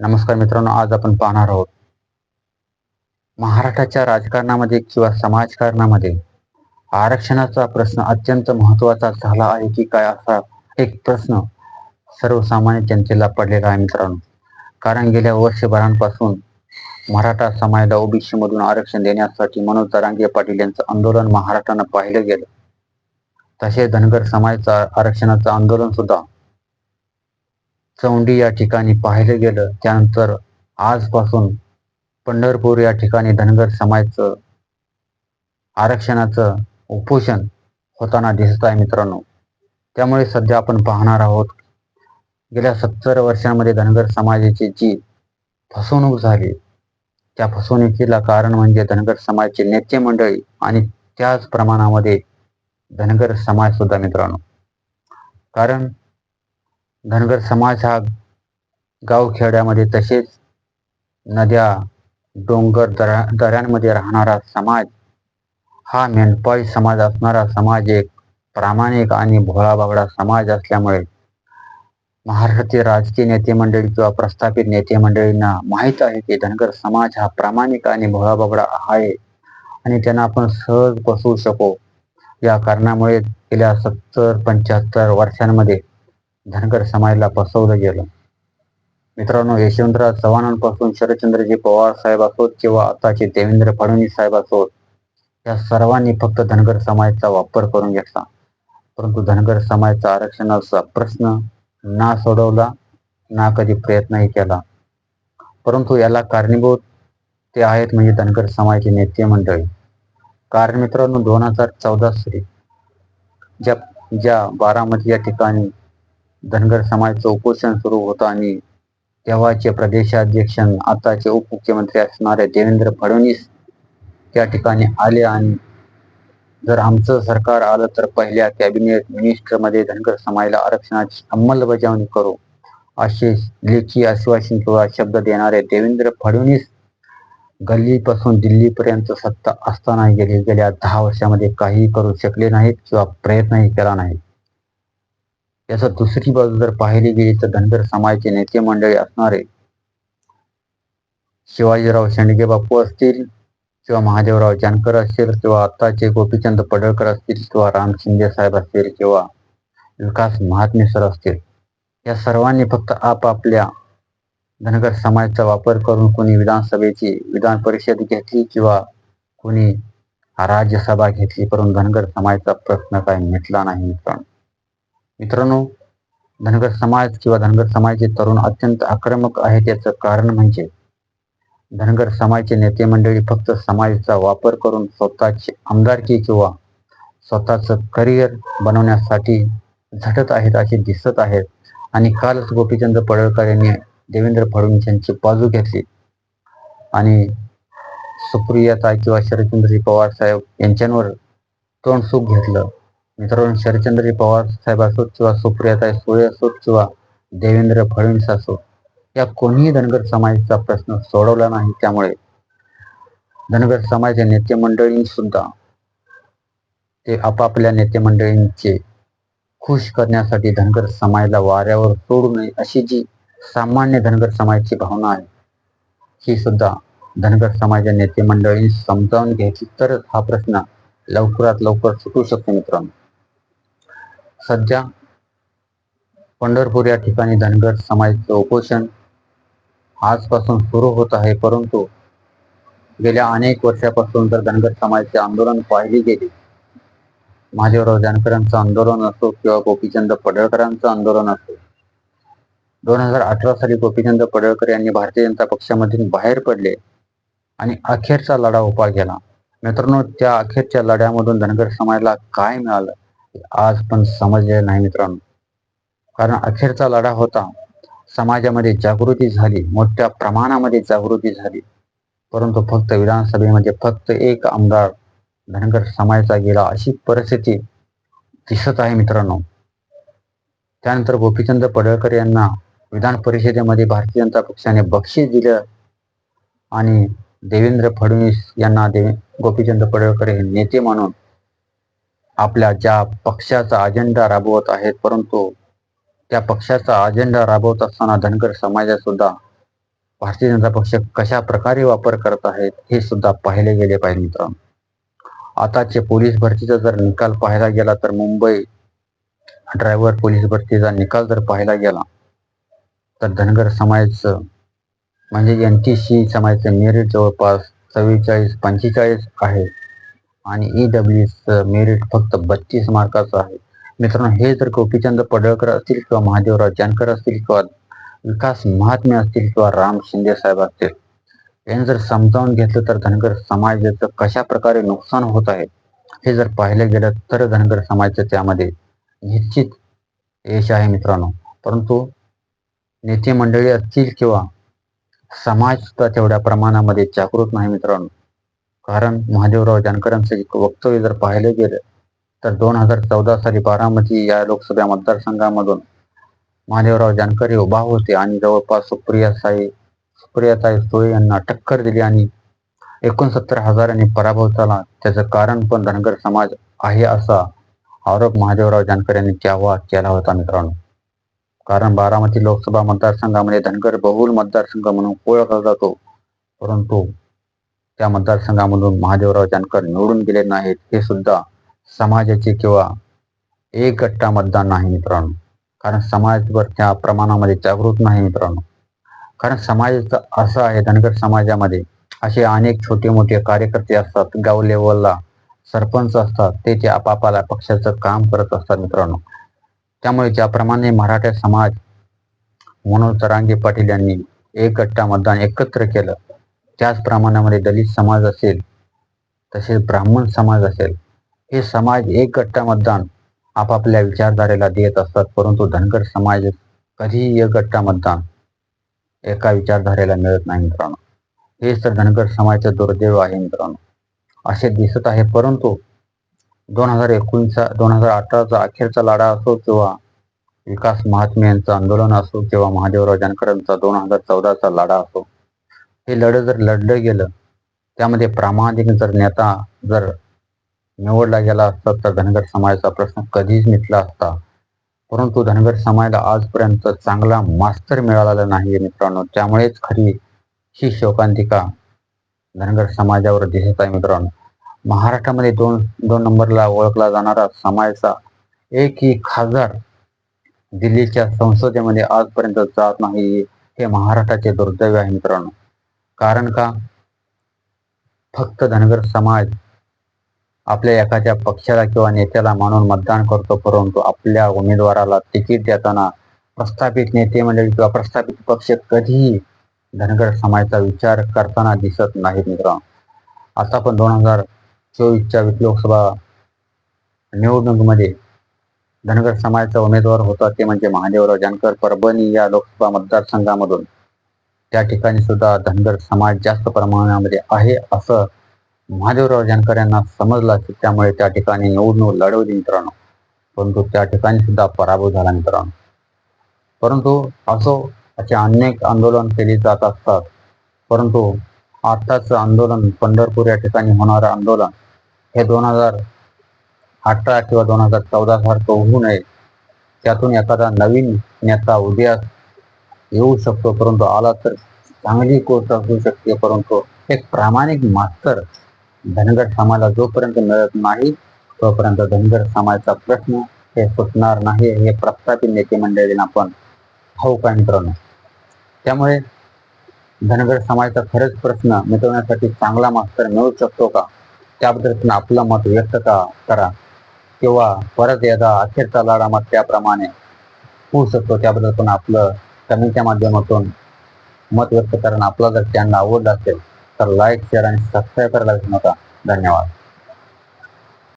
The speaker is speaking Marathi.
नमस्कार मित्रांनो आज आपण पाहणार आहोत महाराष्ट्राच्या राजकारणामध्ये किंवा समाजकारणामध्ये आरक्षणाचा प्रश्न अत्यंत महत्त्वाचा झाला आहे की काय असा एक प्रश्न सर्वसामान्य जनतेला पडलेला आहे मित्रांनो. कारण गेल्या वर्षभरांपासून मराठा समाजाला ओबीसी मधून आरक्षण देण्यासाठी मनोज तरांगे पाटील यांचं आंदोलन महाराष्ट्रानं पाहिलं गेलं. तसे धनगर समाजाचं आरक्षणाचं आंदोलन सुद्धा चौंडी या ठिकाणी पाहिलं गेलं त्यानंतर आजपासून पंढरपूर या ठिकाणी धनगर समाजचं आरक्षणाचं उपोषण होताना दिसत आहे मित्रांनो. त्यामुळे सध्या आपण पाहणार आहोत गेल्या सत्तर वर्षांमध्ये धनगर समाजाची जी फसवणूक झाली त्या फसवणुकीला कारण म्हणजे धनगर समाजाचे नेते मंडळी आणि त्याच प्रमाणामध्ये धनगर समाज सुद्धा मित्रांनो. कारण धनगर समाज हा गावखेड्यामध्ये तसेच नद्या डोंगर दरा दऱ्यांमध्ये राहणारा समाज हा मेंढपाळी समाज असणारा समाज एक प्रामाणिक आणि भोळाबाबडा समाज असल्यामुळे महाराष्ट्रातील राजकीय नेते मंडळी किंवा प्रस्थापित नेते मंडळींना माहीत आहे की धनगर समाज हा प्रामाणिक आणि भोळाबाबडा आहे आणि त्यांना आपण सहज बसवू शकू. या कारणामुळे गेल्या सत्तर पंच्याहत्तर वर्षांमध्ये धनगर समाजाला फसवलं गेलं. मित्रांनो यशवंतराव चव्हाणांपासून शरदचंद्रजी पवार साहेब असोत किंवा आताचे देवेंद्र फडणवीस साहेब असोत या सर्वांनी फक्त धनगर समाजाचा वापर करून घेतला. परंतु धनगर समाजाचा आरक्षणाचा प्रश्न ना सोडवला ना कधी प्रयत्नही केला. परंतु याला कारणीभूत ते आहेत म्हणजे धनगर समाजाचे नेते मंडळी. कारण मित्रांनो दोन हजार चौदा साली ज्या ज्या बारामती या ठिकाणी धनगर समाजाचं उपोषण सुरू होतं आणि तेव्हाचे प्रदेशाध्यक्ष आताचे उपमुख्यमंत्री असणारे देवेंद्र फडणवीस त्या ठिकाणी आले आणि जर आमचं सरकार आलं तर पहिल्या कॅबिनेट मिनिस्टरमध्ये धनगर समाजाला आरक्षणाची अंमलबजावणी करू असे लेखी आश्वासन किंवा शब्द देणारे देवेंद्र फडणवीस गल्लीपासून दिल्लीपर्यंत सत्ता असताना गेले गेल्या दहा वर्षामध्ये काही करू शकले नाहीत किंवा प्रयत्नही केला नाही. याचा दुसरी बाजू जर पाहिली गेली तर धनगर समाजाचे नेते मंडळी असणारे शिवाजीराव शेंडगे बापू असतील किंवा महादेवराव जानकर असतील किंवा आत्ताचे गोपीचंद पडळकर असतील किंवा राम शिंदे साहेब असतील किंवा विकास महात्मे सर असतील या सर्वांनी फक्त आपापल्या धनगर समाजाचा वापर करून कोणी विधानसभेची विधान परिषद घेतली किंवा कोणी राज्यसभा घेतली परंतु धनगर समाजाचा प्रश्न काही मिटला नाही मित्रांनो. मित्रांनो धनगर समाज किंवा धनगर समाजाचे तरुण अत्यंत आक्रमक आहेत याचं कारण म्हणजे धनगर समाजचे नेते मंडळी फक्त समाजाचा वापर करून स्वतःची आमदारकी किंवा स्वतःच करिअर बनवण्यासाठी झटत आहेत असे दिसत आहेत. आणि कालच गोपीचंद पडळकर यांनी देवेंद्र फडणवीस यांची बाजू घेतली. आणि सुप्रियाताई किंवा शरदचंद्रजी पवार साहेब यांच्यावर तोंड सुख घेतलं. मित्रांनो शरदचंद्रजी पवार साहेब असोत किंवा सुप्रियाताई सुळे असोत किंवा देवेंद्र फडणवीस असो या कोणीही धनगर समाजाचा प्रश्न सोडवला नाही. त्यामुळे धनगर समाज नेते मंडळी सुद्धा ते आपापल्या नेते मंडळींचे खुश करण्यासाठी धनगर समाजाला वाऱ्यावर सोडू नये अशी जी सामान्य धनगर समाजाची भावना आहे ही सुद्धा धनगर समाजाच्या नेते मंडळींनी समजावून घ्यायची. तरच हा प्रश्न लवकरात लवकर सुटू शकतो मित्रांनो. सध्या पंढरपूर या ठिकाणी धनगर समाजाचं उपोषण आजपासून सुरू होत आहे परंतु गेल्या अनेक वर्षापासून जर धनगर समाजाचे आंदोलन पाहिली गेली महादेवराव जानकरांचं आंदोलन असो किंवा गोपीचंद पडळकरांचं आंदोलन असो दोन हजार अठरा साली गोपीचंद पडळकर यांनी भारतीय जनता पक्षामधून बाहेर पडले आणि अखेरचा लढा उपा केला. मित्रांनो त्या अखेरच्या लढ्यामधून धनगर समाजाला काय मिळालं? आज पण समजले नाही मित्रांनो. कारण अखेरचा लढा होता. समाजामध्ये जागृती झाली. मोठ्या प्रमाणामध्ये जागृती झाली. परंतु फक्त विधानसभेमध्ये फक्त एक आमदार धनगर समाजाचा गेला अशी परिस्थिती दिसत आहे मित्रांनो. त्यानंतर गोपीचंद पडळकर यांना विधान परिषदेमध्ये भारतीय जनता पक्षाने बक्षीस दिलं आणि देवेंद्र फडणवीस यांना देवे गोपीचंद पडळकर हे नेते म्हणून आपल्या ज्या पक्षाचा अजेंडा राबवत आहेत परंतु त्या पक्षाचा अजेंडा राबवत असताना धनगर समाजात सुद्धा भारतीय जनता पक्ष कशा प्रकारे वापर करत आहेत हे सुद्धा पाहिले गेले पाहिजे मित्रांनो. आताचे पोलीस भरतीचा जर निकाल पाहायला गेला तर मुंबई ड्रायव्हर पोलीस भरतीचा निकाल जर पाहायला गेला तर धनगर समाजाचं म्हणजे एन टी सी समाजाचे मेरिट जवळपास चव्वेचाळीस पंचेचाळीस आहे. आणि ई डब्ल्यू मेरिट फक्त बत्तीस मार्काचं आहे. मित्रांनो हे जर गोपीचंद पडळकर असतील किंवा महादेवराव जानकर असतील किंवा विकास महात्मे असतील किंवा राम शिंदे साहेब असतील यांनी जर समजावून घेतलं तर धनगर समाजाचं कशा प्रकारे नुकसान होत आहे हे जर पाहिलं गेलं तर धनगर समाजाचं त्यामध्ये निश्चित यश आहे मित्रांनो. परंतु नेते मंडळी असतील किंवा समाज सुद्धा तेवढ्या प्रमाणामध्ये जागृत नाही मित्रांनो. कारण महादेवराव जानकरांचे वक्तव्य जर पाहिले गेले तर दोन हजार चौदा साली बारामती या लोकसभा मतदारसंघामधून महादेवराव जानकर उभा होते आणि जवळपास सुप्रिया साई सुप्रियाताई सुळे यांना टक्कर दिली आणि एकोणसत्तर हजारांनी पराभव झाला. त्याचं कारण पण धनगर समाज आहे असा आरोप महादेवराव जानकर यांनी तेव्हा केला होता मित्रांनो? कारण बारामती लोकसभा मतदारसंघामध्ये धनगर बहुल मतदारसंघ म्हणून ओळखला जातो परंतु त्या मतदारसंघामधून महादेवराव जानकर निवडून गेले नाहीत हे सुद्धा समाजाचे किंवा एक गट्टा मतदान नाही मित्रांनो. कारण समाजवर त्या प्रमाणामध्ये जागृत नाही मित्रांनो. कारण समाजाचं असं आहे धनगर समाजामध्ये असे अनेक छोटे मोठे कार्यकर्ते असतात गाव लेवलला सरपंच असतात ते ते आपापाला पक्षाचं काम करत असतात मित्रांनो. त्यामुळे ज्याप्रमाणे मराठा समाज मनोज तरांगे पाटील यांनी एक गट्टा मतदान एकत्र केलं त्याच प्रमाणामध्ये दलित समाज असेल तसेच ब्राह्मण समाज असेल हे समाज एक गट्टा मतदान आपापल्या विचारधारेला देत असतात परंतु धनगर समाज कधीही एक गट्टा मतदान एका विचारधारेला मिळत नाही मित्रांनो. हेच तर धनगर समाजाचं दुर्दैव आहे मित्रांनो. असे दिसत आहे परंतु दोन हजार एकोणीसचा दोन हजार अठराचा अखेरचा लढा असो किंवा विकास महात्मे यांचं आंदोलन असो किंवा महादेवराव जानकरांचा दोन हजार चौदाचा लढा असो हे लढं जर लढलं गेलं त्यामध्ये प्रामाणिक जर नेता जर निवडला गेला असता तर धनगर समाजाचा प्रश्न कधीच मिटला असता. परंतु धनगर समाजाला आजपर्यंत चांगला मास्तर मिळालेला नाही मित्रांनो. त्यामुळेच खरी ही शोकांतिका धनगर समाजावर दिसत आहे मित्रांनो. महाराष्ट्रामध्ये दोन दोन नंबरला ओळखला जाणारा समाजाचा एकही खासदार दिल्लीच्या संसदेमध्ये आजपर्यंत जात नाही हे महाराष्ट्राचे दुर्दैव आहे मित्रांनो. कारण का? फक्त धनगर समाज आपल्या एखाद्या पक्षाला किंवा नेत्याला मानून मतदान करतो परंतु आपल्या उमेदवाराला तिकीट देताना प्रस्थापित नेते मंडळी किंवा प्रस्थापित पक्ष कधीही धनगर समाजाचा विचार करताना दिसत नाहीत मित्रांनो. आता पण दोन हजार चोवीसच्या लोकसभा निवडणुकीमध्ये धनगर समाजाचा उमेदवार होता ते म्हणजे महादेवराव जानकर परभणी या लोकसभा मतदारसंघामधून. त्या ठिकाणी सुद्धा धनगर समाज जास्त प्रमाणामध्ये आहे असं महादेवराव जानकर यांना समजलं की त्यामुळे त्या ठिकाणी निवडणूक लढवली मित्रांनो. परंतु त्या ठिकाणी सुद्धा पराभव झाला मित्रांनो. परंतु असो असे अनेक आंदोलन केली जात असतात. परंतु आताच आंदोलन पंढरपूर या ठिकाणी होणारं आंदोलन हे दोन हजार अठरा किंवा दोन हजार चौदा सारखं होऊ नये. त्यातून एखादा नवीन नेता उदयास येऊ शकतो परंतु आला तर चांगली गोष्ट असू शकते परंतु एक प्रामाणिक मास्तर धनगर समाजाला जोपर्यंत मिळत नाही तोपर्यंत धनगर समाजाचा प्रश्न हे सुटणार नाही हे प्रस्थापित नेते मंडळींना आपण ठाऊक आहे मित्रांनो त्यामुळे धनगर समाजाचा खरंच प्रश्न मिटवण्यासाठी चांगला मास्तर मिळू शकतो का? त्याबद्दल आपलं मत व्यक्त का करा. किंवा परत एकदा अखेरचा लढा मग त्याप्रमाणे होऊ शकतो त्याबद्दल पण आपलं कमेंटच्या माध्यमातून मत व्यक्त करणं आपला जर चॅनल आवडला असेल तर लाईक शेअर आणि सबस्क्राईब करायला विसरू नका. धन्यवाद.